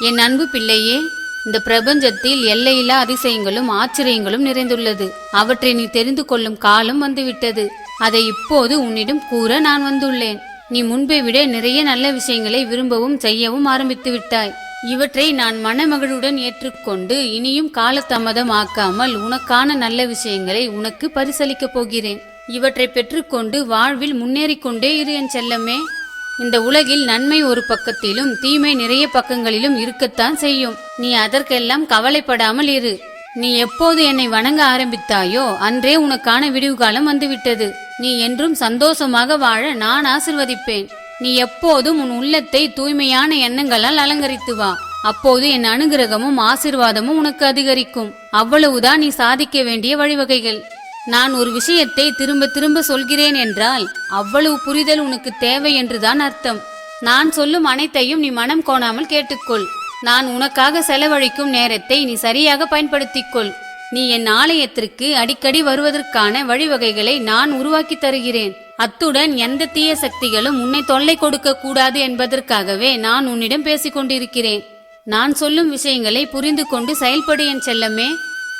என் அன்பு பிள்ளையே இந்த பிரபஞ்சத்தில் எல்லையில்லா அதிசயங்களும் ஆச்சரியங்களும் நிறைந்துள்ளது. அவற்றை நீ தெரிந்து கொள்ளும் காலம் வந்துவிட்டது. அதை இப்போது உன்னிடம் கூற நான் வந்துள்ளேன். நீ முன்பை விட நிறைய நல்ல விஷயங்களை விரும்பவும் செய்யவும் ஆரம்பித்து விட்டாய். இவற்றை நான் மனமகிழுடன் ஏற்றுக்கொண்டு இனியும் காலதாமதமாக்காமல் உனக்கான நல்ல விஷயங்களை உனக்கு பரிசளிக்கப் போகிறேன். இவற்றை பெற்றுக்கொண்டு வாழ்வில் முன்னேறிக் கொண்டே இரு என் செல்லமே. இந்த உலகில் நன்மை ஒரு பக்கத்திலும் தீமை நிறைய பக்கங்களிலும் இருக்கத்தான் செய்யும். நீ அதற்கெல்லாம் கவலைப்படாமல் இரு. நீ எப்போது என்னை வணங்க ஆரம்பித்தாயோ அன்றே உனக்கான விடிவு காலம் வந்துவிட்டது. நீ என்றும் சந்தோஷமாக வாழ நான் ஆசிர்வதிப்பேன். நீ எப்போதும் உன் உள்ளத்தை தூய்மையான எண்ணங்களால் அலங்கரித்து வா. அப்போது என் அனுகிரகமும் ஆசிர்வாதமும் உனக்கு அதிகரிக்கும். அவ்வளவுதான் நீ சாதிக்க வேண்டிய வழிவகைகள். நான் ஒரு விஷயத்தை திரும்ப திரும்ப சொல்கிறேன் என்றால் அவ்வளவு புரிதல் உனக்கு தேவை என்றுதான் அர்த்தம். நான் சொல்லும் அனைத்தையும் நீ மனம் கோணாமல் கேட்டுக்கொள். நான் உனக்காக செலவழிக்கும் நேரத்தை நீ சரியாக பயன்படுத்திக்கொள். நீ என் ஆலயத்திற்கு அடிக்கடி வருவதற்கான வழிவகைகளை நான் உருவாக்கி தருகிறேன். அத்துடன் எந்த தீய சக்திகளும் உன்னை தொல்லை கொடுக்க கூடாது என்பதற்காகவே நான் உன்னிடம் பேசிக் கொண்டிருக்கிறேன் நான் சொல்லும் விஷயங்களை புரிந்து கொண்டு செயல்படு என் செல்லமே.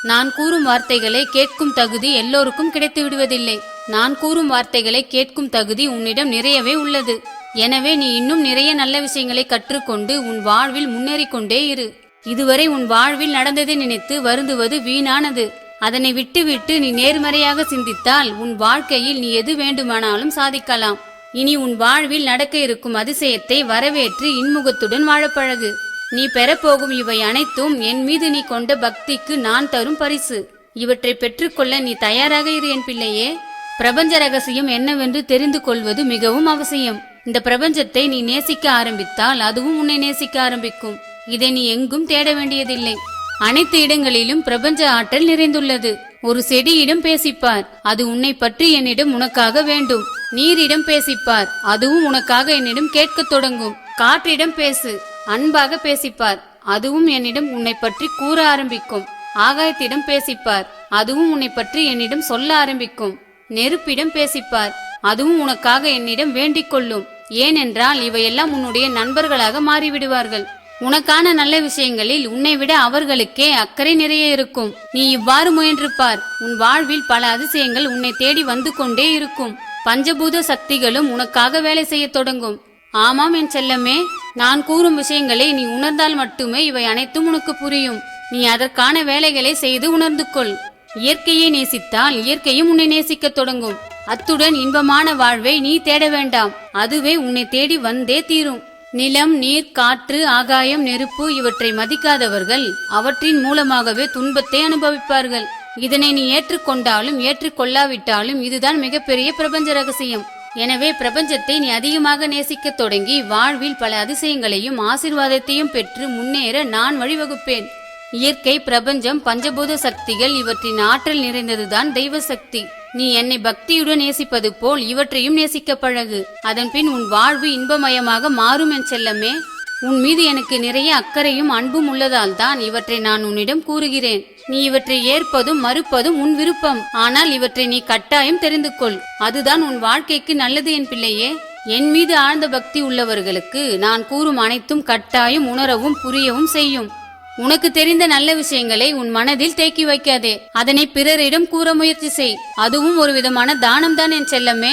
நான் கூறும் வார்த்தைகளை கேட்கும் தகுதி எல்லோருக்கும் கிடைத்து விடுவதில்லை நான் கூறும் வார்த்தைகளை கேட்கும் தகுதி உன்னிடம் நிறையவே உள்ளது. எனவே நீ இன்னும் நிறைய நல்ல விஷயங்களை கற்றுக்கொண்டு உன் வாழ்வில் முன்னேறிக்கொண்டே இரு. இதுவரை உன் வாழ்வில் நடந்ததை நினைத்து வருந்துவது வீணானது. அதனை விட்டுவிட்டு நீ நேர்மறையாக சிந்தித்தால் உன் வாழ்க்கையில் நீ எது வேண்டுமானாலும் சாதிக்கலாம். இனி உன் வாழ்வில் நடக்க இருக்கும் அதிசயத்தை வரவேற்று இன்முகத்துடன் வாழப்பழகு. நீ பெறப்போகும் இவை அனைத்தும் என் மீது நீ கொண்ட பக்திக்கு நான் தரும் பரிசு. இவற்றை பெற்றுக்கொள்ள நீ தயாராக இரு என் பிள்ளையே. பிரபஞ்ச ரகசியம் என்னவென்று தெரிந்து கொள்வது மிகவும் அவசியம். இந்த பிரபஞ்சத்தை நீ நேசிக்க ஆரம்பித்தால் அதுவும் உன்னை நேசிக்க ஆரம்பிக்கும். இதை நீ எங்கும் தேட வேண்டியதில்லை. அனைத்து இடங்களிலும் பிரபஞ்ச ஆற்றல் நிறைந்துள்ளது. ஒரு செடியிடம் பேசிப்பார். அது உன்னை பற்றி என்னிடம் உனக்காக வேண்டும். நீரிடம் பேசிப்பார். அதுவும் உனக்காக என்னிடம் கேட்கத் தொடங்கும். காற்றிடம் பேசு. அன்பாக பேசிப்பார். அதுவும் என்னிடம் உன்னை பற்றி கூற ஆரம்பிக்கும். ஆகாயத்திடம் பேசிப்பார். அதுவும் உன்னை பற்றி என்னிடம் சொல்ல ஆரம்பிக்கும். நெருப்பிடம் பேசிப்பார். அதுவும் உனக்காக என்னிடம் வேண்டிக் கொள்ளும். ஏனென்றால் இவையெல்லாம் உன்னுடைய நண்பர்களாக மாறிவிடுவார்கள். உனக்கான நல்ல விஷயங்களில் உன்னை விட அவர்களுக்கே அக்கறை நிறைய இருக்கும். நீ இவ்வாறு முயன்று பார் உன் வாழ்வில் பல அதிசயங்கள் உன்னை தேடி வந்து கொண்டே இருக்கும். பஞ்சபூத சக்திகளும் உனக்காக வேலை செய்ய தொடங்கும். ஆமாம் என் செல்லமே. நான் கூறும் விஷயங்களை நீ உணர்ந்தால் மட்டுமே இவை அனைத்தும் உனக்கு புரியும். நீ அதற்கான வேலைகளை செய்து உணர்ந்து கொள் இயற்கையை நேசித்தால் இயற்கையும் உன்னை நேசிக்கத் தொடங்கும். அத்துடன் இன்பமான வாழ்வை நீ தேட வேண்டாம். அதுவே உன்னை தேடி வந்தே தீரும். நிலம் நீர் காற்று ஆகாயம் நெருப்பு இவற்றை மதிக்காதவர்கள் அவற்றின் மூலமாகவே துன்பத்தை அனுபவிப்பார்கள். இதனை நீ ஏற்றுக்கொண்டாலும் ஏற்றுக்கொள்ளாவிட்டாலும் இதுதான் மிகப்பெரிய பிரபஞ்ச ரகசியம். எனவே பிரபஞ்சத்தை நீ அதிகமாக நேசிக்கத் தொடங்கி வாழ்வில் பல அதிசயங்களையும் ஆசிர்வாதத்தையும் பெற்று முன்னேற நான் வழிவகுப்பேன். இயற்கை பிரபஞ்சம் பஞ்சபூத சக்திகள் இவற்றின் ஆற்றல் நிறைந்ததுதான் தெய்வ சக்தி நீ என்னை பக்தியுடன் நேசிப்பது போல் இவற்றையும் நேசிக்க பழகு. அதன்பின் உன் வாழ்வு இன்பமயமாக மாறும் என் செல்லமே. உன் மீது எனக்கு நிறைய அக்கறையும் அன்பும் உள்ளதால் தான் இவற்றை நான் உன்னிடம் கூறுகிறேன். நீ இவற்றை ஏற்பதும் மறுப்பதும் உன் விருப்பம். ஆனால் இவற்றை நீ கட்டாயம் தெரிந்து கொள். அதுதான் உன் வாழ்க்கைக்கு நல்லது என் பிள்ளையே. என் மீது ஆழ்ந்த பக்தி உள்ளவர்களுக்கு நான் கூறும் அனைத்தும் கட்டாயம் உணரவும் புரியவும் செய்யும். உனக்கு தெரிந்த நல்ல விஷயங்களை உன் மனதில் தேக்கி வைக்காதே. அதனை பிறரிடம் கூற முயற்சி செய். அதுவும் ஒரு விதமான தானம்தான் என் செல்லமே.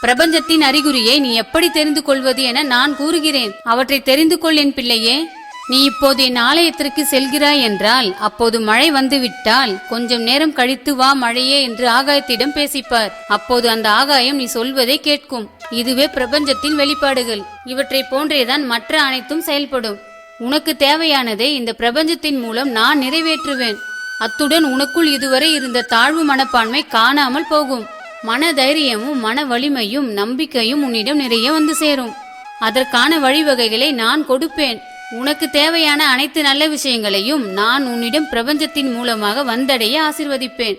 பிரபஞ்சத்தின் அறிகுறியை நீ எப்படி தெரிந்து கொள்வது என நான் கூறுகிறேன். அவற்றை தெரிந்து கொள் என் பிள்ளையே. நீ இப்போது என் ஆலயத்திற்கு செல்கிறாய் என்றால் அப்போது மழை வந்துவிட்டால் கொஞ்சம் நேரம் கழித்து வா மழையே என்று ஆகாயத்திடம் பேசிப்பார். அப்போது அந்த ஆகாயம் நீ சொல்வதை கேட்கும். இதுவே பிரபஞ்சத்தின் வெளிப்பாடுகள். இவற்றை போன்றேதான் மற்ற அனைத்தும் செயல்படும். உனக்கு தேவையானதை இந்த பிரபஞ்சத்தின் மூலம் நான் நிறைவேற்றுவேன். அத்துடன் உனக்குள் இதுவரை இருந்த தாழ்வு மனப்பான்மை காணாமல் போகும். மன தைரியமும் மன வலிமையும் நம்பிக்கையும் உன்னிடம் நிறைய வந்து சேரும். அதற்கான வழிவகைகளை நான் கொடுப்பேன். உனக்கு தேவையான அனைத்து நல்ல விஷயங்களையும் நான் உன்னிடம் பிரபஞ்சத்தின் மூலமாக வந்தடைய ஆசிர்வதிப்பேன்.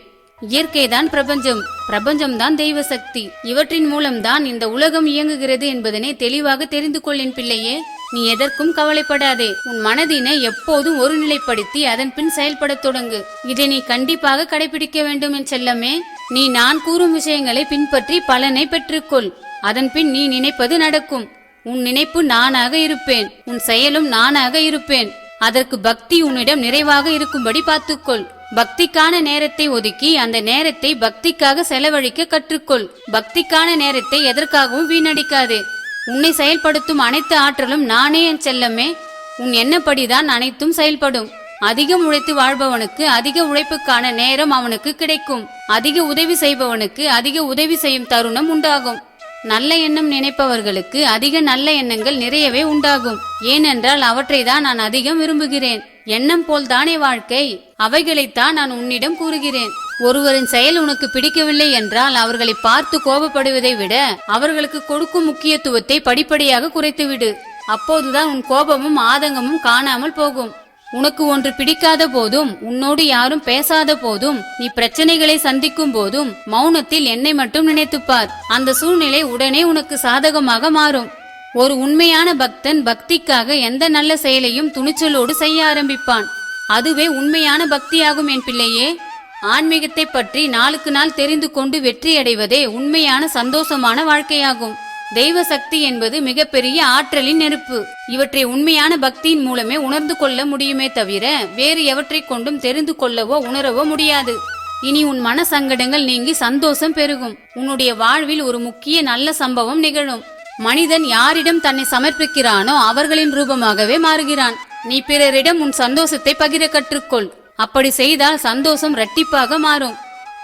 இயற்கைதான் பிரபஞ்சம். பிரபஞ்சம்தான் தெய்வ சக்தி இவற்றின் மூலம்தான் இந்த உலகம் இயங்குகிறது என்பதனை தெளிவாக தெரிந்து கொள்ளின் பிள்ளையே நீ எதற்கும் கவலைப்படாதே. உன் மனதினை எப்போதும் ஒருநிலைப்படுத்தி அதன் பின் செயல்படத் தொடங்கு. இதை நீ கண்டிப்பாக கடைபிடிக்க வேண்டும் என் செல்லமே. நீ நான் கூறும் விஷயங்களை பின்பற்றி பலனை பெற்றுக்கொள். அதன்பின் நீ நினைப்பது நடக்கும். உன் நினைப்பு நானாக இருப்பேன். உன் செயலும் நானாக இருப்பேன். அதற்கு பக்தி உன்னிடம் நிறைவாக இருக்கும்படி பார்த்துக்கொள். பக்திக்கான நேரத்தை ஒதுக்கி அந்த நேரத்தை பக்திக்காக செலவழிக்க கற்றுக்கொள். பக்திக்கான நேரத்தை எதற்காகவும் வீணடிக்காதே. உன்னை செயல்படுத்தும் அனைத்து ஆற்றலும் நானே என் செல்லமே. உன் எண்ணப்படிதான் அனைத்தும் செயல்படும். அதிகம் உழைத்து வாழ்பவனுக்கு அதிக உழைப்புக்கான நேரம் அவனுக்கு கிடைக்கும். அதிக உதவி செய்பவனுக்கு அதிக உதவி செய்யும் தருணம் உண்டாகும். நல்ல எண்ணம் நினைப்பவர்களுக்கு அதிக நல்ல எண்ணங்கள் நிறையவே உண்டாகும். ஏனென்றால் அவற்றை தான் நான் அதிகம் விரும்புகிறேன். எண்ணம் போல் தானே வாழ்க்கை அவைகளைத்தான் நான் உன்னிடம் கூறுகிறேன். ஒருவரின் செயல் உனக்கு பிடிக்கவில்லை என்றால் அவர்களை பார்த்து கோபப்படுவதை விட அவர்களுக்கு கொடுக்கும் முக்கியத்துவத்தை படிப்படியாக குறைத்துவிடு. அப்போதுதான் உன் கோபமும் ஆதங்கமும் காணாமல் போகும். உனக்கு ஒன்று பிடிக்காத போதும் உன்னோடு யாரும் பேசாத போதும் நீ பிரச்சனைகளை சந்திக்கும் போதும் மௌனத்தில் என்னை மட்டும் நினைத்துப்பார். அந்த சூழ்நிலை உடனே உனக்கு சாதகமாக மாறும். ஒரு உண்மையான பக்தன் பக்திக்காக எந்த நல்ல செயலையும் துணிச்சலோடு செய்ய ஆரம்பிப்பான். அதுவே உண்மையான பக்தியாகும் என் பிள்ளையே. ஆன்மீகத்தை பற்றி நாளுக்கு நாள் தெரிந்து கொண்டு வெற்றியடைவதே உண்மையான சந்தோஷமான வாழ்க்கையாகும். தெய்வ சக்தி என்பது மிகப்பெரிய ஆற்றலின் நெருப்பு. இவற்றை உண்மையான பக்தியின் மூலமே உணர்ந்து கொள்ள முடியுமே தவிர வேறு எவற்றை கொண்டும் தெரிந்து கொள்ளவோ உணரவோ முடியாது. இனி உன் மன சங்கடங்கள் நீங்கி சந்தோஷம் பெருகும். உன்னுடைய வாழ்வில் ஒரு முக்கிய நல்ல சம்பவம் நிகழும். மனிதன் யாரிடம் தன்னை சமர்ப்பிக்கிறானோ அவர்களின் ரூபமாகவே மாறுகிறான். நீ பிறரிடம் உன் சந்தோஷத்தை பகிர கற்றுக்கொள். அப்படி செய்தால் சந்தோஷம் இரட்டிப்பாக மாறும்.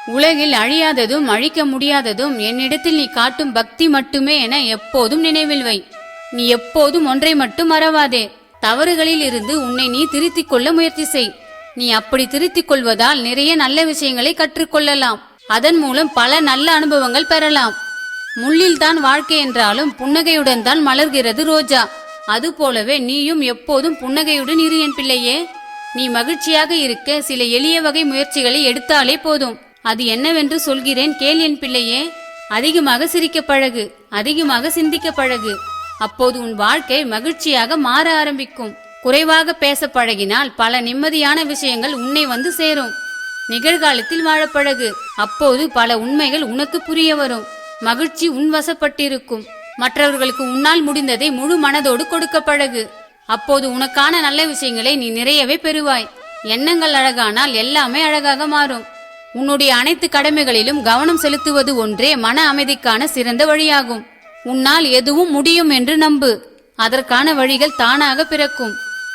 உலகில் அழியாததும் அழிக்க முடியாததும் என்னிடத்தில் நீ காட்டும் பக்தி மட்டுமே என எப்போதும் நினைவில் வை. நீ எப்போதும் ஒன்றை மட்டும் மறவாதே. தவறுகளில் இருந்து உன்னை நீ திருத்திக் கொள்ள முயற்சி செய். நீ அப்படி திருத்திக் கொள்வதால் நிறைய நல்ல விஷயங்களை கற்றுக்கொள்ளலாம். அதன் மூலம் பல நல்ல அனுபவங்கள் பெறலாம். முள்ளில் தான் வாழ்க்கை என்றாலும் புன்னகையுடன் தான் மலர்கிறது ரோஜா. அது போலவே நீயும் எப்போதும் புன்னகையுடன் இரு என் பிள்ளையே. நீ மகிழ்ச்சியாக இருக்க சில எளிய வகை முயற்சிகளை எடுத்தாலே போதும். அது என்னவென்று சொல்கிறேன் கேள் என் பிள்ளையே. அதிகமாக சிரிக்க பழகு அதிகமாக சிந்திக்க பழகு. அப்போது உன் வாழ்க்கை மகிழ்ச்சியாக மாற ஆரம்பிக்கும். குறைவாக பேச பழகினால் பல நிம்மதியான விஷயங்கள் உன்னை வந்து சேரும். நிகழ்காலத்தில் வாழ பழகு அப்போது பல உண்மைகள் உனக்கு புரிய வரும். மகிழ்ச்சி உன் வசப்பட்டிருக்கும். மற்றவர்களுக்கு உன்னால் முடிந்ததை முழு மனதோடு கொடுக்க பழகு. அப்போது உனக்கான நல்ல விஷயங்களை நீ நிறையவே பெறுவாய். எண்ணங்கள் அழகானால் எல்லாமே அழகாக மாறும். உன்னுடைய அனைத்து கடமைகளிலும் கவனம் செலுத்துவது ஒன்றே மன அமைதிக்கான சிறந்த வழியாகும். உன்னால் எதுவும் முடியும் என்று நம்பு. அதற்கான வழிகள் தானாக பிறக்கும்.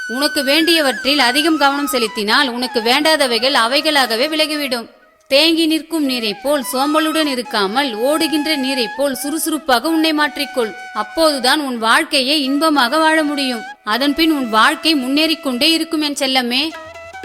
உனக்கு வேண்டியவற்றில் அதிகம் கவனம் செலுத்தினால் உனக்கு வேண்டாதவைகள் அவைகளாகவே விலகிவிடும். தேங்கி நிற்கும் நீரைப் போல் சோம்பலுடன் இருக்காமல் ஓடுகின்ற நீரைப் போல் சுறுசுறுப்பாக உன்னை மாற்றிக்கொள். அப்போதுதான் உன் வாழ்க்கையை இன்பமாக வாழ முடியும். அதன்பின் உன் வாழ்க்கை முன்னேறிக்கொண்டே இருக்கும் என் செல்லமே.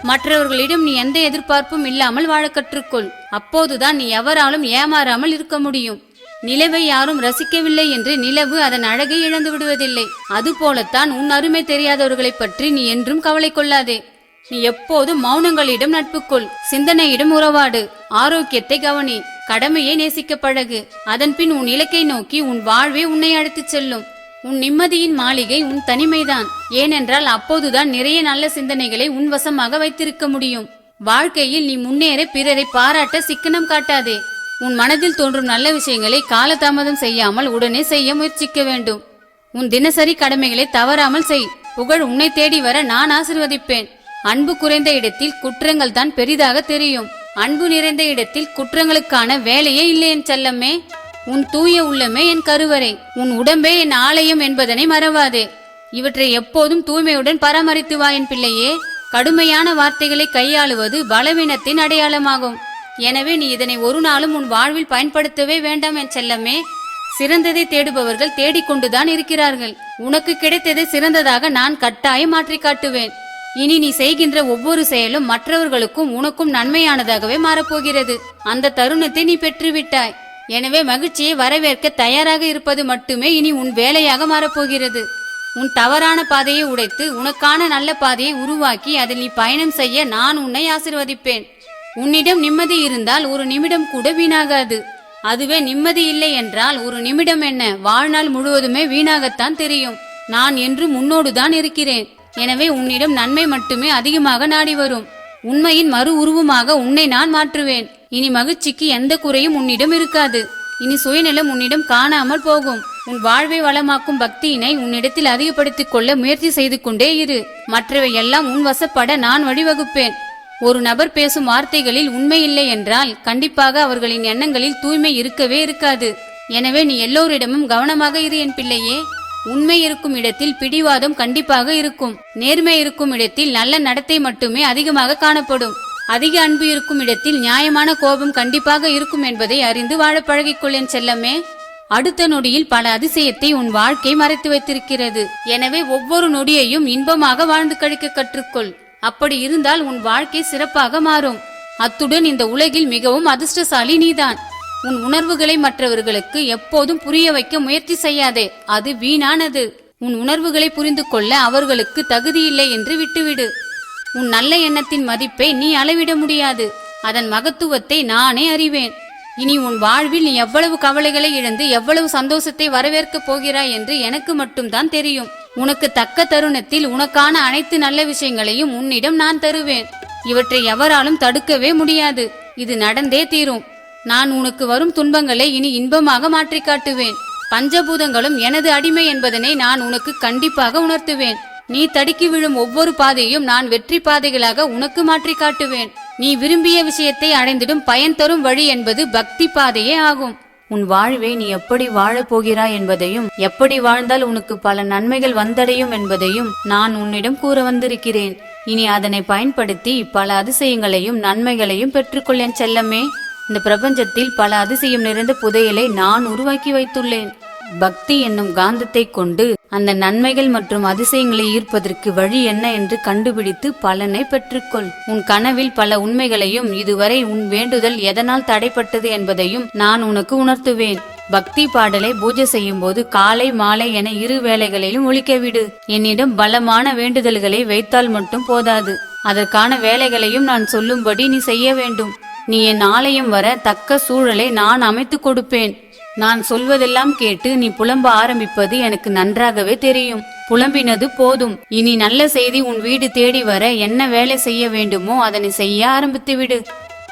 மற்றவர்களிடம் நீ எந்த எதிர்பார்ப்பும் இல்லாமல் வாழ கற்றுக்கொள். அப்போதுதான் நீ எவராலும் ஏமாறாமல் இருக்க முடியும். நிலவை யாரும் ரசிக்கவில்லை என்று நிலவு அதன் அழகை இழந்து விடுவதில்லை. அதுபோலத்தான் உன் அருமை தெரியாதவர்களைப் பற்றி நீ என்றும் கவலை கொள்ளாதே. நீ எப்போதும் மௌனங்களிடம் நட்பு கொள் சிந்தனையிடம் உறவாடு. ஆரோக்கியத்தை கவனி. கடமையை நேசிக்க பழகு. அதன்பின் உன் இலக்கை நோக்கி உன் வாழ்வே உன்னை அழைத்துச் செல்லும். உன் நிம்மதியின் மாளிகை உன் தனிமைதான். ஏனென்றால் அப்போதுதான் நிறைய நல்ல சிந்தனைகளை உன் வசமாக வைத்திருக்க முடியும். வாழ்க்கையில் நீ முன்னேற பிறரை பாராட்ட சிக்கனம் காட்டாதே. உன் மனதில் தோன்றும் நல்ல விஷயங்களை காலதாமதம் செய்யாமல் உடனே செய்ய முயற்சிக்க வேண்டும். உன் தினசரி கடமைகளை தவறாமல் செய். புகழ் உன்னை தேடி வர நான் ஆசிர்வதிப்பேன். அன்பு குறைந்த இடத்தில் குற்றங்கள் தான் பெரிதாக தெரியும். அன்பு நிறைந்த இடத்தில் குற்றங்களுக்கான வேலையே இல்லை என் செல்லம்மே உன் தூய உள்ளமே என் கருவறை உன் உடம்பே என் ஆலயம் என்பதனை மறவாதே. இவற்றை எப்போதும் தூய்மையுடன் பராமரித்து வா என் பிள்ளையே. கடுமையான வார்த்தைகளை கையாளுவது பலவீனத்தின் அடையாளமாகும். எனவே நீ இதனை ஒரு நாளும் உன் வாழ்வில் பயன்படுத்தவே வேண்டாம் என் செல்லமே. சிறந்ததை தேடுபவர்கள் தேடிக்கொண்டுதான் இருக்கிறார்கள். உனக்கு கிடைத்ததை சிறந்ததாக நான் கட்டாயம் மாற்றி காட்டுவேன். இனி நீ செய்கின்ற ஒவ்வொரு செயலும் மற்றவர்களுக்கும் உனக்கும் நன்மையானதாகவே மாறப்போகிறது. அந்த தருணத்தை நீ பெற்றுவிட்டாய். எனவே மகிழ்ச்சியை வரவேற்க தயாராக இருப்பது மட்டுமே இனி உன் வேலையாக மாறப்போகிறது. உன் தவறான பாதையை உடைத்து உனக்கான நல்ல பாதையை உருவாக்கி அதில் நீ பயணம் செய்ய நான் உன்னை ஆசிர்வதிப்பேன். உன்னிடம் நிம்மதி இருந்தால் ஒரு நிமிடம் கூட வீணாகாது. அதுவே நிம்மதி இல்லை என்றால் ஒரு நிமிடம் என்ன? வாழ்நாள் முழுவதுமே வீணாகத்தான் தெரியும். நான் என்று முன்னோடுதான் இருக்கிறேன். எனவே உன்னிடம் நன்மை மட்டுமே அதிகமாக நாடி வரும். உண்மையின் மறு உருவமாக உன்னை நான் மாற்றுவேன். இனி மகிழ்ச்சிக்கு எந்த குறையும் உன்னிடம் இருக்காது. இனி சுயநலம் உன்னிடம் காணாமல் போகும். உன் வாழ்வை வளமாக்கும் பக்தியினை உன்னிடத்தில் அதிகப்படுத்திக் கொள்ள முயற்சி செய்து கொண்டே இரு. மற்றவை எல்லாம் உன் வசப்பட நான் வழிவகுப்பேன். ஒரு நபர் பேசும் வார்த்தைகளில் உண்மை இல்லை என்றால் கண்டிப்பாக அவர்களின் எண்ணங்களில் தூய்மை இருக்கவே இருக்காது. எனவே நீ எல்லோரிடமும் கவனமாக இரு என் பிள்ளையே. உண்மை இருக்கும் இடத்தில் பிடிவாதம் கண்டிப்பாக இருக்கும். நேர்மை இருக்கும் இடத்தில் நல்ல நடத்தை மட்டுமே அதிகமாக காணப்படும். அதிக அன்பு இருக்கும் இடத்தில் நியாயமான கோபம் கண்டிப்பாக இருக்கும் என்பதை அறிந்து வாழ பழகிக்கொள்ளேன் செல்லமே. அடுத்த நொடியில் பல அதிசயத்தை உன் வாழ்க்கை மறைத்து வைத்திருக்கிறது. எனவே ஒவ்வொரு நொடியையும் இன்பமாக வாழ்ந்து கழிக்க கற்றுக்கொள். அப்படி இருந்தால் உன் வாழ்க்கை சிறப்பாக மாறும். அத்துடன் இந்த உலகில் மிகவும் அதிர்ஷ்டசாலி நீதான். உன் உணர்வுகளை மற்றவர்களுக்கு எப்போதும் புரிய வைக்க முயற்சி செய்யாதே. அது வீணானது. உன் உணர்வுகளை புரிந்து கொள்ள அவர்களுக்கு தகுதியில்லை என்று விட்டுவிடு. உன் நல்ல எண்ணத்தின் மதிப்பை நீ அளவிட முடியாது. அதன் மகத்துவத்தை நானே அறிவேன். இனி உன் வாழ்வில் நீ எவ்வளவு கவலைகளை இழந்து எவ்வளவு சந்தோஷத்தை வரவேற்கப் போகிறாய் என்று எனக்கு மட்டும்தான் தெரியும். உனக்கு தக்க தருணத்தில் உனக்கான அனைத்து நல்ல விஷயங்களையும் உன்னிடம் நான் தருவேன். இவற்றை எவராலும் தடுக்கவே முடியாது. இது நடந்தே தீரும். நான் உனக்கு வரும் துன்பங்களை இனி இன்பமாக மாற்றி காட்டுவேன் பஞ்சபூதங்களும் எனது அடிமை என்பதனை நான் உனக்கு கண்டிப்பாக உணர்த்துவேன். நீ தடுக்கி விழும் ஒவ்வொரு பாதையும் நான் வெற்றி பாதைகளாக உனக்கு மாற்றி காட்டுவேன். நீ விரும்பிய விஷயத்தை அடைந்திடும் பயன் தரும் வழி என்பது பக்தி பாதையே ஆகும். உன் வாழ்வை நீ எப்படி வாழப் போகிறாய் என்பதையும் எப்படி வாழ்ந்தால் உனக்கு பல நன்மைகள் வந்தடையும் என்பதையும் நான் உன்னிடம் கூற வந்திருக்கிறேன். இனி அதனை பயன்படுத்தி பல அதிசயங்களையும் நன்மைகளையும் பெற்றுக்கொள்ளேன் செல்லமே. இந்த பிரபஞ்சத்தில் பல அதிசயம் நிறைந்த புதையலை நான் உருவாக்கி வைத்துள்ளேன். பக்தி என்னும் காந்தத்தை கொண்டு அந்த நன்மைகள் மற்றும் அதிசயங்களை ஈர்ப்பதற்கு வழி என்ன என்று கண்டுபிடித்து பலனை பெற்றுக்கொள். உன் கனவில் பல உண்மைகளையும் இதுவரை உன் வேண்டுதல் எதனால் தடைப்பட்டது என்பதையும் நான் உனக்கு உணர்த்துவேன். பக்தி பாடலை பூஜை செய்யும் போது காலை மாலை என இரு வேலைகளிலும் ஒழிக்க விடு என்னிடம் பலமான வேண்டுதல்களை வைத்தால் மட்டும் போதாது. அதற்கான வேலைகளையும் நான் சொல்லும்படி நீ செய்ய வேண்டும். நீ என் ஆலயம் வர தக்க சூழலை நான் அமைத்துக் கொடுப்பேன். நான் சொல்வதெல்லாம் கேட்டு நீ புலம்ப ஆரம்பிப்பது எனக்கு நன்றாகவே தெரியும். புலம்பினது போதும். இனி நல்ல செய்தி உன் வீடு தேடி வர என்ன வேலை செய்ய வேண்டுமோ அதனை செய்ய ஆரம்பித்து விடு.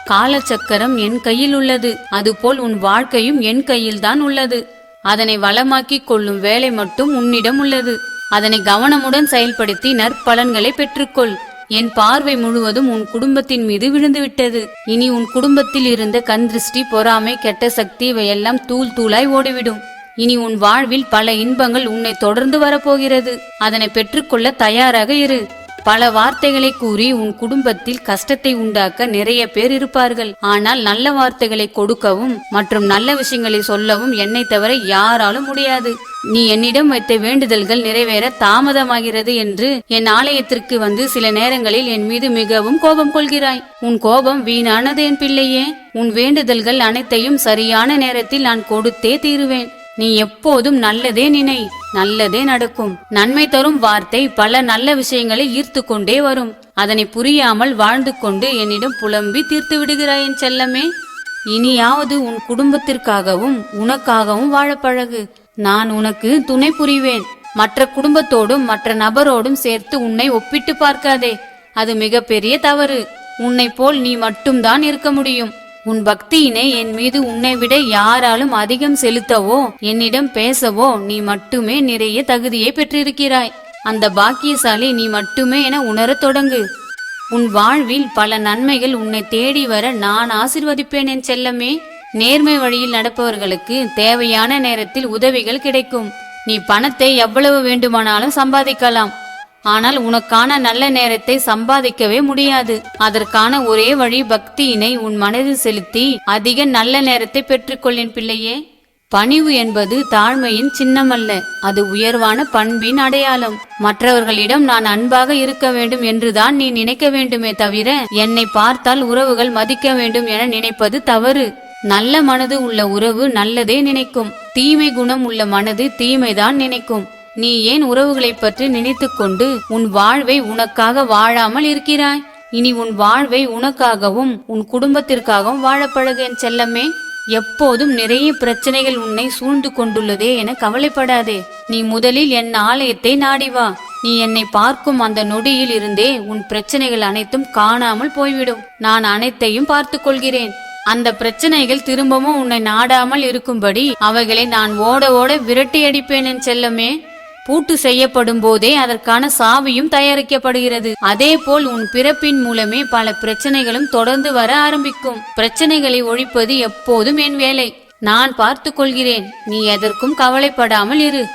காலச்சக்கரம் என் கையில் உள்ளது. அதுபோல் உன் வாழ்க்கையும் என் கையில்தான் உள்ளது. அதனை வளமாக்கிக் கொள்ளும் வேலை மட்டும் உன்னிடம் உள்ளது. அதனை கவனமுடன் செயல்படுத்தி நற்பலன்களை பெற்றுக்கொள். என் பார்வை முழுவதும் உன் குடும்பத்தின் மீது விழுந்துவிட்டது. இனி உன் குடும்பத்தில் இருந்த கண் திருஷ்டி பொறாமை கெட்ட சக்தி இவையெல்லாம் தூள் தூளாய் ஓடிவிடும். இனி உன் வாழ்வில் பல இன்பங்கள் உன்னை தொடர்ந்து வரப்போகிறது. அதனை பெற்றுக்கொள்ள தயாராக இரு. பல வார்த்தைகளை கூறி உன் குடும்பத்தில் கஷ்டத்தை உண்டாக்க நிறைய பேர் இருப்பார்கள். ஆனால் நல்ல வார்த்தைகளை கொடுக்கவும் மற்றும் நல்ல விஷயங்களை சொல்லவும் என்னை தவிர யாராலும் முடியாது. நீ என்னிடம் வைத்த வேண்டுதல்கள் நிறைவேற தாமதமாகிறது என்று என் ஆலயத்திற்கு வந்து சில நேரங்களில் என் மீது மிகவும் கோபம் கொள்கிறாய். உன் கோபம் வீணானது என் பிள்ளையே. உன் வேண்டுதல்கள் அனைத்தையும் சரியான நேரத்தில் நான் கொடுத்தே தீருவேன். நீ எப்போதும் நல்லதே நினை நல்லதே நடக்கும். நன்மை தரும் வார்த்தை பல நல்ல விஷயங்களை ஈர்த்து கொண்டே வரும். அதனை புரியாமல் வாழ்ந்து கொண்டு என்னிடம் புலம்பி தீர்த்து விடுகிறாய் என் செல்லமே. இனியாவது உன் குடும்பத்திற்காகவும் உனக்காகவும் வாழ பழகு. நான் உனக்கு துணை புரிவேன். மற்ற குடும்பத்தோடும் மற்ற நபரோடும் சேர்த்து உன்னை ஒப்பிட்டு பார்க்காதே. அது மிகப்பெரிய தவறு. உன்னை போல் நீ மட்டும்தான் இருக்க முடியும். உன் பக்தியினை என் மீது உன்னை விட யாராலும் அதிகம் செலுத்தவோ என்னிடம் பேசவோ நீ மட்டுமே நிறைய தகுதியை பெற்றிருக்கிறாய். அந்த பாக்கியசாலி நீ மட்டுமே என உணரத் தொடங்கு. உன் வாழ்வில் பல நன்மைகள் உன்னை தேடி வர நான் ஆசிர்வதிப்பேன் என் செல்லமே. நேர்மை வழியில் நடப்பவர்களுக்கு தேவையான நேரத்தில் உதவிகள் கிடைக்கும். நீ பணத்தை எவ்வளவு வேண்டுமானாலும் சம்பாதிக்கலாம். ஆனால் உனக்கான நல்ல நேரத்தை சம்பாதிக்கவே முடியாது. அதற்கான ஒரே வழி பக்தியினை உன் மனதில் செலுத்தி அதிக நல்ல நேரத்தை பெற்றுக்கொள்ளேன் பிள்ளையே. பணிவு என்பது தாழ்மையின் சின்னமல்ல. அது உயர்வான பண்பின் அடையாளம். மற்றவர்களிடம் நான் அன்பாக இருக்க வேண்டும் என்றுதான் நீ நினைக்க வேண்டுமே தவிர என்னை பார்த்தால் உறவுகள் மதிக்க வேண்டும் என நினைப்பது தவறு. நல்ல மனது உள்ள உறவு நல்லதே நினைக்கும். தீமை குணம் உள்ள மனது தீமைதான் நினைக்கும். நீ ஏன் உறவுகளைப் பற்றி நினைத்துக்கொண்டு உன் வாழ்வை உனக்காக வாழாமல் இருக்கிறாய்? இனி உன் வாழ்வை உனக்காகவும் உன் குடும்பத்திற்காகவும் வாழப் என் செல்லமே. எப்போதும் நிறைய பிரச்சனைகள் உன்னை சூழ்ந்து கொண்டுள்ளதே என கவலைப்படாதே. நீ முதலில் என் ஆலயத்தை நாடி வா. நீ என்னை பார்க்கும் அந்த நொடியில் இருந்தே உன் பிரச்சனைகள் அனைத்தும் காணாமல் போய்விடும். நான் அனைத்தையும் பார்த்து கொள்கிறேன். அந்த பிரச்சனைகள் திரும்பவும் உன்னை நாடாமல் இருக்கும்படி அவைகளை நான் ஓட ஓட விரட்டி அடிப்பேன் என் செல்லமே. பூட்டு செய்யப்படும் போதே அதற்கான சாவியும் தயாரிக்கப்படுகிறது. அதே போல் உன் பிறப்பின் மூலமே பல பிரச்சனைகளும் தொடர்ந்து வர ஆரம்பிக்கும். பிரச்சனைகளை ஒழிப்பது எப்போதும் என் வேலை. நான் பார்த்து கொள்கிறேன். நீ எதற்கும் கவலைப்படாமல் இரு.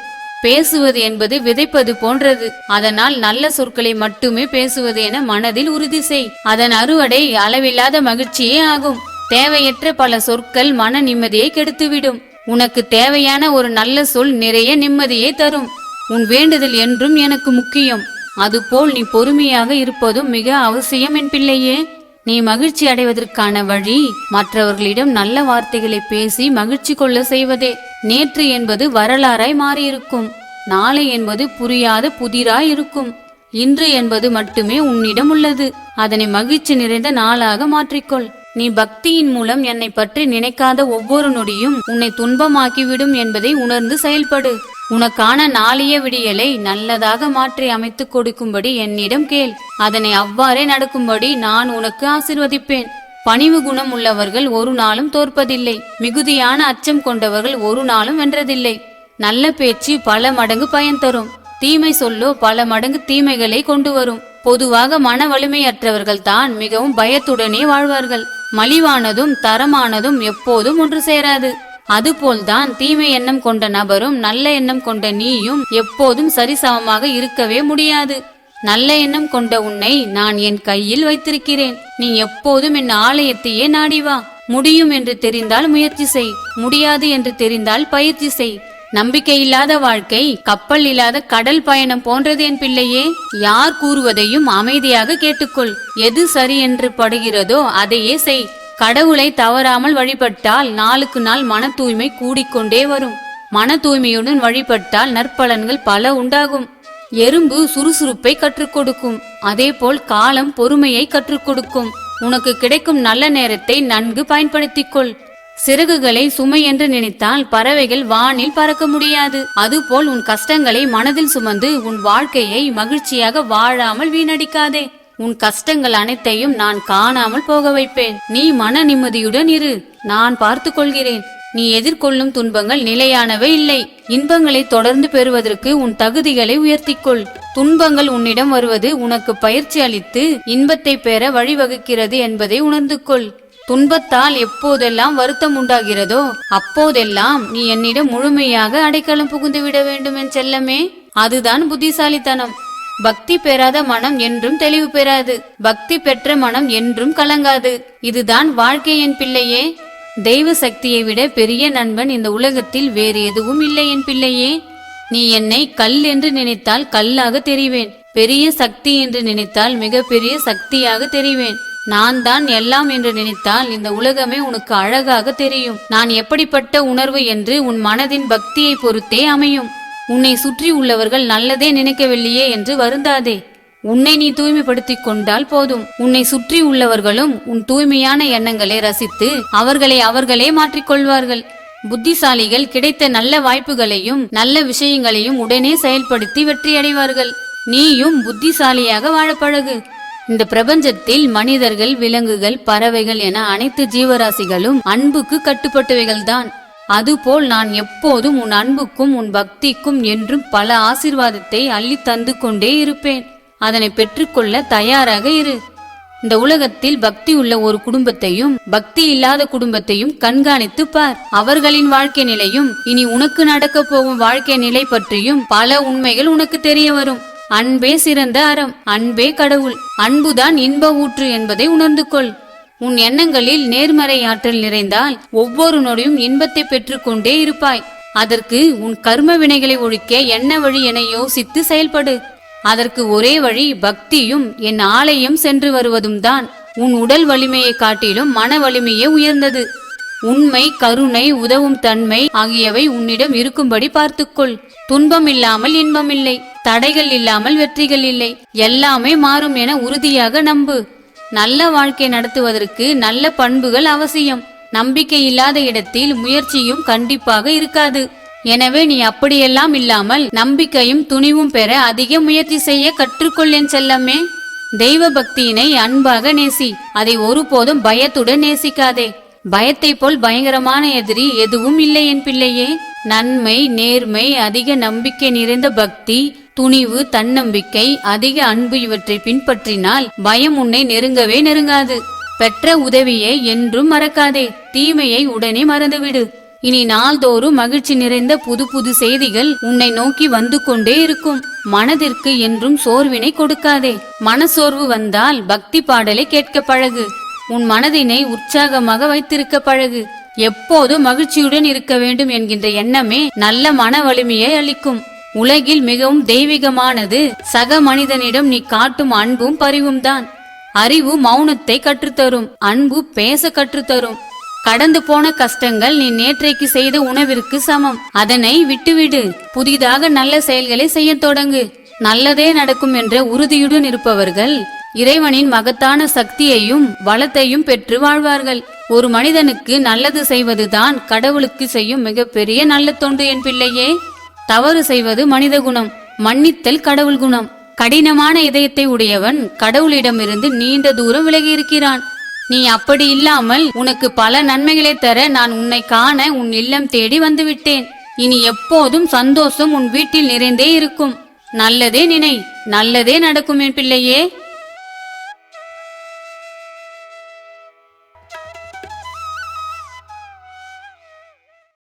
பேசுவது என்பது விதைப்பது போன்றது. அதனால் நல்ல சொற்களை மட்டுமே பேசுவது என மனதில் உறுதி செய். அதன் அறுவடை அளவில்லாத மகிழ்ச்சியே ஆகும். தேவையற்ற பல சொற்கள் மன நிம்மதியை கெடுத்துவிடும். உனக்கு தேவையான ஒரு நல்ல சொல் நிறைய நிம்மதியை தரும். உன் வேண்டுதல் என்றும் எனக்கு முக்கியம். அதுபோல் நீ பொறுமையாக இருப்பதும் மிக அவசியம் என் பிள்ளையே. நீ மகிழ்ச்சி அடைவதற்கான வழி மற்றவர்களிடம் நல்ல வார்த்தைகளை பேசி மகிழ்ச்சி கொள்ள செய்வதே. நேற்று என்பது வரலாறாய் மாறியிருக்கும். நாளை என்பது புரியாத புதிராய் இருக்கும். இன்று என்பது மட்டுமே உன்னிடம் உள்ளது. அதனை மகிழ்ச்சி நிறைந்த நாளாக மாற்றிக்கொள். நீ பக்தியின் மூலம் என்னை பற்றி நினைக்காத ஒவ்வொரு நொடியும் உன்னை துன்பமாக்கிவிடும் என்பதை உணர்ந்து செயல்படு. உனக்கான நாளைய விடியலை நல்லதாக மாற்றி அமைத்துக் கொடுக்கும்படி என்னிடம் கேள். அதனை அவ்வாறே நடக்கும்படி நான் உனக்கு ஆசிர்வதிப்பேன். பணிவு குணம் உள்ளவர்கள் ஒரு நாளும் தோற்பதில்லை. மிகுதியான அச்சம் கொண்டவர்கள் ஒரு நாளும் வென்றதில்லை. நல்ல பேச்சு பல மடங்கு பயன் தரும். தீமை சொல்லோ பல மடங்கு தீமைகளை கொண்டு வரும். பொதுவாக மன வலிமையற்றவர்கள் தான் மிகவும் பயத்துடனே வாழ்வார்கள். மலிவானதும் தரமானதும் எப்போதும் ஒன்று சேராது. அதுபோல்தான் தீமை எண்ணம் கொண்ட நபரும் நல்ல எண்ணம் கொண்ட நீயும் எப்போதும் சரிசமமாக இருக்கவே முடியாது. நல்ல எண்ணம் கொண்ட உன்னை நான் என் கையில் வைத்திருக்கிறேன். நீ எப்போதும் என் ஆலயத்தையே நாடி வா. முடியும் என்று தெரிந்தால் முயற்சி செய். முடியாது என்று தெரிந்தால் பயிற்சி செய். நம்பிக்கை இல்லாத வாழ்க்கை கப்பல் இல்லாத கடல் பயணம் போன்றது என் பிள்ளையே. யார் கூறுவதையும் அமைதியாக கேட்டுக்கொள். எது சரி என்று படுகிறதோ அதையே செய். கடவுளை தவறாமல் வழிபட்டால் நாளுக்கு நாள் மன தூய்மை கூடிக்கொண்டே வரும். மன தூய்மையுடன் வழிபட்டால் நற்பலன்கள் பல உண்டாகும். எறும்பு சுறுசுறுப்பை கற்றுக் கொடுக்கும். அதேபோல் காலம் பொறுமையை கற்றுக் கொடுக்கும். உனக்கு கிடைக்கும் நல்ல நேரத்தை நன்கு பயன்படுத்திக் கொள் சிறகுகளை சுமை என்று நினைத்தால் பறவைகள் வானில் பறக்க முடியாது. அதுபோல் உன் கஷ்டங்களை மனதில் சுமந்து உன் வாழ்க்கையை மகிழ்ச்சியாக வாழாமல் வீணடிக்காதே. உன் கஷ்டங்கள் அனைத்தையும் நான் காணாமல் போக வைப்பேன். நீ மன நிம்மதியுடன் இரு. நான் பார்த்து கொள்கிறேன். நீ எதிர்கொள்ளும் துன்பங்கள் நிலையானவை இல்லை. இன்பங்களை தொடர்ந்து பெறுவதற்கு உன் தகுதிகளை உயர்த்திக்கொள். துன்பங்கள் உன்னிடம் வருவது உனக்கு பயிற்சி அளித்து இன்பத்தை பெற வழிவகுக்கிறது என்பதை உணர்ந்து கொள் துன்பத்தால் எப்போதெல்லாம் வருத்தம் உண்டாகிறதோ அப்போதெல்லாம் நீ என்னிடம் முழுமையாக அடைக்கலம் புகுந்து விட வேண்டும் என் செல்லமே. அதுதான் புத்திசாலித்தனம். பக்தி பெறாத மனம் என்றும் தெளிவு பெறாது. பக்தி பெற்ற மனம் என்றும் கலங்காது. இதுதான் வாழ்க்கை என் பிள்ளையே. தெய்வ சக்தியை விட பெரிய நண்பன் இந்த உலகத்தில் வேறு எதுவும் இல்லை என் பிள்ளையே. நீ என்னை கல் என்று நினைத்தால் கல்லாக தெரிவேன். பெரிய சக்தி என்று நினைத்தால் மிகப்பெரிய சக்தியாக தெரிவேன். நான் தான் எல்லாம் என்று நினைத்தால் இந்த உலகமே உனக்கு அழகாக தெரியும். நான் எப்படிப்பட்ட உணர்வு என்று உன் மனதின் பக்தியை பொறுத்தே அமையும். உன்னை சுற்றி உள்ளவர்கள் நல்லதே நினைக்கவில்லையே என்று வருந்தாதே. உன்னை நீ தூய்மைப்படுத்திக் கொண்டால் போதும். உன்னை சுற்றி உள்ளவர்களும் உன் தூய்மையான எண்ணங்களை ரசித்து அவர்களை அவர்களே மாற்றிக்கொள்வார்கள் புத்திசாலிகள் கிடைத்த நல்ல வாய்ப்புகளையும் நல்ல விஷயங்களையும் உடனே செயல்படுத்தி வெற்றியடைவார்கள். நீயும் புத்திசாலியாக வாழப்பழகு இந்த பிரபஞ்சத்தில் மனிதர்கள் விலங்குகள் பறவைகள் என அனைத்து ஜீவராசிகளும் அன்புக்கு கட்டுப்பட்டவைகள்தான். அதுபோல் நான் எப்போதும் உன் அன்புக்கும் உன் பக்திக்கும் என்றும் பல ஆசிர்வாதத்தை அள்ளி தந்து கொண்டே இருப்பேன். அதனை பெற்றுக்கொள்ள தயாராக இரு. இந்த உலகத்தில் பக்தி உள்ள ஒரு குடும்பத்தையும் பக்தி இல்லாத குடும்பத்தையும் கண்காணித்து பார். அவர்களின் வாழ்க்கை நிலையும் இனி உனக்கு நடக்க போகும் வாழ்க்கை நிலை பற்றியும் பல உண்மைகள் உனக்கு தெரிய வரும். அன்பே சிறந்த அறம் அன்பே கடவுள் அன்புதான் இன்ப ஊற்று என்பதை உணர்ந்து கொள். உன் எண்ணங்களில் நேர்மறை ஆற்றல் நிறைந்தால் ஒவ்வொரு நொடியும் இன்பத்தை பெற்றுக்கொண்டே இருப்பாய். அதற்கு உன் கர்ம வினைகளை ஒழிக்க என்ன வழி என யோசித்து செயல்படு. அதற்கு ஒரே வழி பக்தியும் என் ஆலயம் சென்று வருவதும் தான் உன் உடல் வலிமையை காட்டிலும் மன வலிமையே உயர்ந்தது. உண்மை கருணை உதவும் தன்மை ஆகியவை உன்னிடம் இருக்கும்படி பார்த்துக்கொள். துன்பம் இல்லாமல் இன்பம் இல்லை. தடைகள் இல்லாமல் வெற்றிகள் இல்லை. எல்லாமே மாறும் என உறுதியாக நம்பு. நல்ல வாழ்க்கை நடத்துவதற்கு நல்ல பண்புகள் அவசியம். நம்பிக்கை இல்லாத இடத்தில் முயற்சியும் கண்டிப்பாக இருக்காது. எனவே நீ அப்படியெல்லாம் இல்லாமல் நம்பிக்கையும் துணிவும் பெற அதிக முயற்சி செய்ய கற்றுக்கொள்ளேன் செல்லமே. தெய்வ பக்தியினை அன்பாக நேசி. அதை ஒருபோதும் பயத்துடன் நேசிக்காதே. பயத்தை போல் பயங்கரமான எதிரி எதுவும் இல்லை என் பிள்ளையே. நன்மை நேர்மை அதிக நம்பிக்கை நிறைந்த பக்தி துணிவு தன்னம்பிக்கை அதிக அன்பு இவற்றை பின்பற்றினால் பயம் உன்னை நெருங்கவே நெருங்காது. பெற்ற உதவியை என்றும் மறக்காதே. தீமையை உடனே மறந்துவிடு. இனி நாள்தோறும் மகிழ்ச்சி நிறைந்த புது புது செய்திகள் உன்னை நோக்கி வந்து கொண்டே இருக்கும். மனதிற்கு என்றும் சோர்வினை கொடுக்காதே. மனசோர்வு வந்தால் பக்தி பாடலை கேட்க பழகு. உன் மனதினை உற்சாகமாக வைத்திருக்க பழகு. எப்போதும் மகிழ்ச்சியுடன் இருக்க வேண்டும் என்கின்ற எண்ணமே நல்ல மன வலிமையை அளிக்கும். உலகில் மிகவும் தெய்வீகமானது சக மனிதனிடம் நீ காட்டும் அன்பும் பரிவும் தான் அறிவு மௌனத்தை கற்றுத்தரும் அன்பு பேச கற்றுத்தரும். கடந்து போன கஷ்டங்கள் நீ நேற்றைக்கு செய்த உணவிற்கு சமம். அதனை விட்டுவிடு. புதிதாக நல்ல செயல்களை செய்யத் தொடங்கு. நல்லதே நடக்கும் என்ற உறுதியுடன் இருப்பவர்கள் இறைவனின் மகத்தான சக்தியையும் வளத்தையும் பெற்று வாழ்வார்கள். ஒரு மனிதனுக்கு நல்லது செய்வதுதான் கடவுளுக்கு செய்யும் மிகப்பெரிய நல்ல தொண்டு என் பிள்ளையே. தவறு செய்வது மனித குணம் மன்னித்தல் கடவுள் குணம். கடினமான இதயத்தை உடையவன் கடவுளிடமிருந்து நீண்ட தூரம் விலகி இருக்கிறான் நீ அப்படி இல்லாமல் உனக்கு பல நன்மைகளை தர நான் உன்னை காண உன் இல்லம் தேடி வந்துவிட்டேன். இனி எப்போதும் சந்தோஷம் உன் வீட்டில் நிறைந்தே இருக்கும். நல்லதே நினை நல்லதே நடக்கும் என் பிள்ளையே.